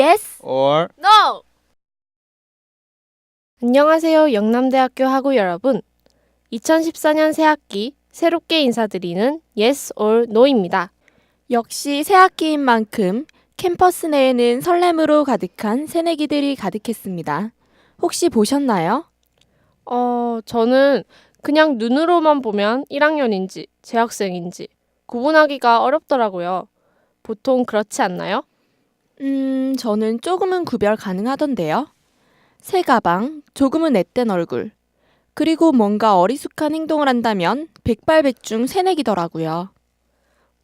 Yes, or no. 안녕하세요. 영남대학교 학우 여러분. 2014년 새학기 새롭게 인사드리는 Yes or No입니다. 역시 새학기인 만큼 캠퍼스 내에는 설렘으로 가득한 새내기들이 가득했습니다. 혹시 보셨나요? 어, 저는 그냥 눈으로만 보면 1학년인지 재학생인지 구분하기가 어렵더라고요. 보통 그렇지 않나요? 음, 저는 조금은 구별 가능하던데요. 새 가방, 조금은 앳된 얼굴, 그리고 뭔가 어리숙한 행동을 한다면 백발백중 새내기더라고요.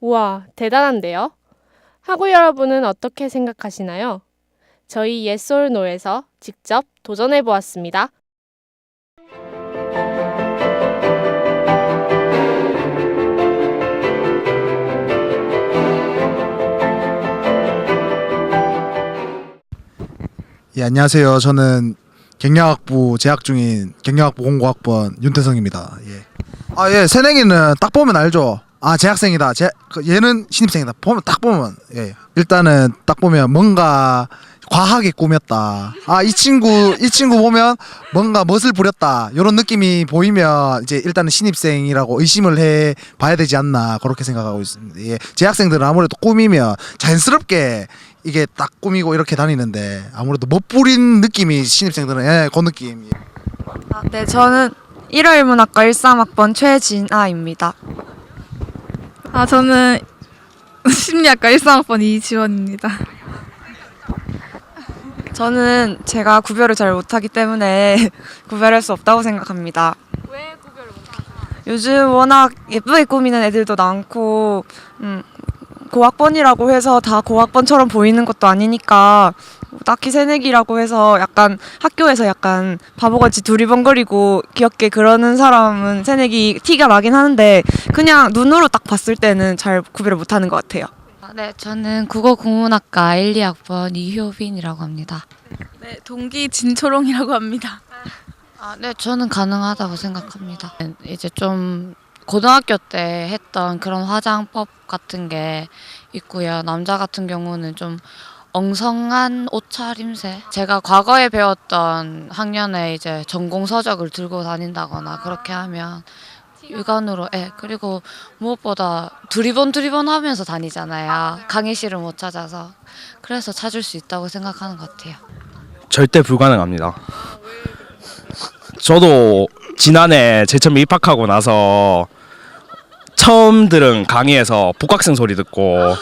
우와, 대단한데요? 학우 여러분은 어떻게 생각하시나요? 저희 No에서 직접 도전해 보았습니다. 예, 안녕하세요. 저는 경영학부 재학 중인 경영학부 공고학번 윤태성입니다. 예. 아, 예. 새내기는 딱 보면 알죠. 아, 재학생이다. 재, 그 얘는 신입생이다. 보면 딱 보면 예. 일단은 딱 보면 뭔가 과하게 꾸몄다. 아, 이 친구 이 친구 보면 뭔가 멋을 부렸다. 이런 느낌이 보이면 이제 일단은 신입생이라고 의심을 해 봐야 되지 않나 그렇게 생각하고 있습니다. 예. 재학생들은 아무래도 꾸미면 자연스럽게 이게 딱 꾸미고 이렇게 다니는데 아무래도 못 부린 느낌이 신입생들은 예, 그 느낌. 아, 네, 저는 일요일문학과 13학번 최진아입니다. 아 저는 심리학과 13학번 이지원입니다. 저는 제가 구별을 잘 못하기 때문에 구별할 수 없다고 생각합니다. 왜 구별을 요즘 워낙 예쁘게 꾸미는 애들도 많고, 음, 고학번이라고 해서 다 고학번처럼 보이는 것도 아니니까 딱히 새내기라고 해서 약간 학교에서 약간 바보같이 두리번거리고 귀엽게 그러는 사람은 새내기 티가 나긴 하는데 그냥 눈으로 딱 봤을 때는 잘 구별을 못하는 것 같아요. 아, 네, 저는 국어국문학과 1, 2학번 이효빈이라고 합니다. 네, 동기 진초롱이라고 합니다. 아, 네, 저는 가능하다고 생각합니다. 이제 좀 고등학교 때 했던 그런 화장법 같은 게 있고요. 남자 같은 경우는 좀 엉성한 옷차림새. 제가 과거에 배웠던 학년에 이제 전공 서적을 들고 다닌다거나 그렇게 하면 육안으로, 예, 그리고 무엇보다 두리번 두리번 하면서 다니잖아요. 강의실을 못 찾아서. 그래서 찾을 수 있다고 생각하는 것 같아요. 절대 불가능합니다. 저도 지난해 제처음 입학하고 나서 처음 들은 강의에서 복학생 소리 듣고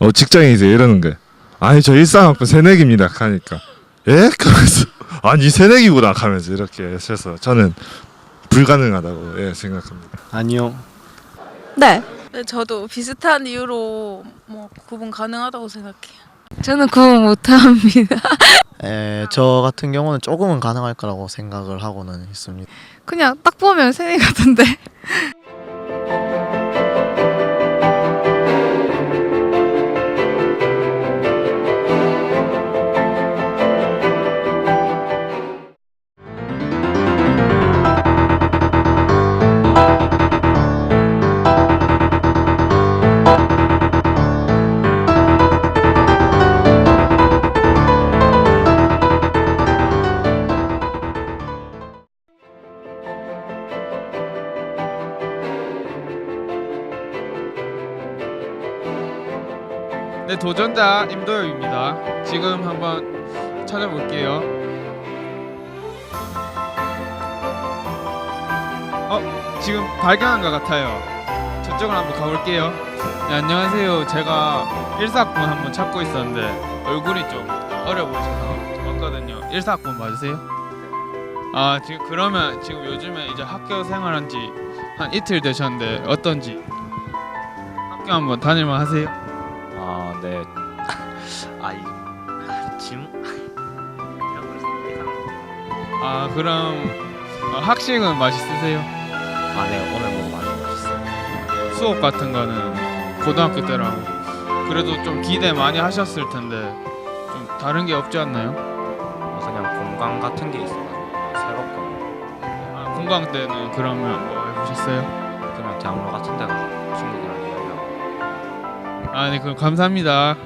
어 직장에 이제 이러는 게 아니 저 일상학번 새내기입니다 하니까 예? 그러면서 아니 새내기구나 하면서 이렇게 해서 저는 불가능하다고 예, 생각합니다 아니요. 네. 네, 저도 비슷한 이유로 뭐 구분 가능하다고 생각해요. 저는 구분 못합니다. 에, 저 같은 경우는 조금은 가능할 거라고 생각을 하고는 있습니다. 그냥 딱 보면 새내 같은데. 네, 도전자 임도혁입니다. 지금 한번 찾아볼게요. 어, 지금 발견한 것 같아요. 저쪽으로 한번 가볼게요. 네, 안녕하세요. 제가 1사학번 한번 찾고 있었는데 얼굴이 좀 어려 보이셔서 왔거든요. 1사학번 맞으세요? 아, 지금 그러면 지금 요즘에 이제 학교 생활한 지 한 이틀 되셨는데 어떤지 학교 한번 다닐만 하세요? 아, 네. 아이, 짐? 아 그럼 어, 학식은 맛있으세요? 아, 네. 오늘 뭐 많이 맛있어요. 수업 같은 거는 고등학교 때랑 그래도 좀 기대 많이 하셨을 텐데 좀 다른 게 없지 않나요? 아, 그냥 공강 같은 게 있어가지고 새롭고 아, 공강 때는 그러면 뭐 해보셨어요? 그냥 대학로 같은 데 가서 친구들이랑 아 네 그럼 감사합니다.